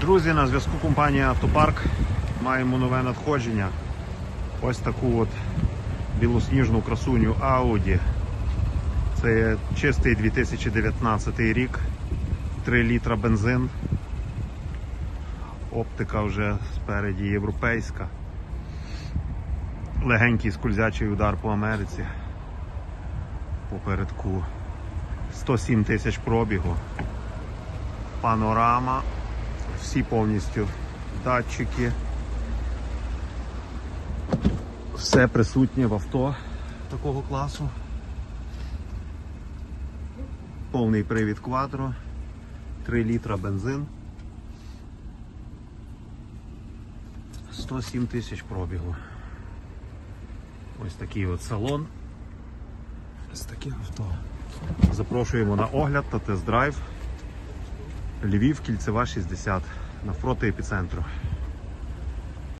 Друзі, на зв'язку компанія Автопарк. Маємо нове надходження. Ось таку от білосніжну красуню Audi. Це чистий 2019 рік. 3 літра бензин. Оптика вже спереді європейська. Легенький скользячий удар по Америці. Попередку 107 тисяч пробігу. Панорама. Всі повністю датчики. Все присутнє в авто такого класу. Повний привід квадро, 3 літра бензин. 107 тисяч пробігу. Ось такий от салон. Ось таке авто. Запрошуємо на огляд та тест-драйв. Львів, кільцева 60 навпроти епіцентру.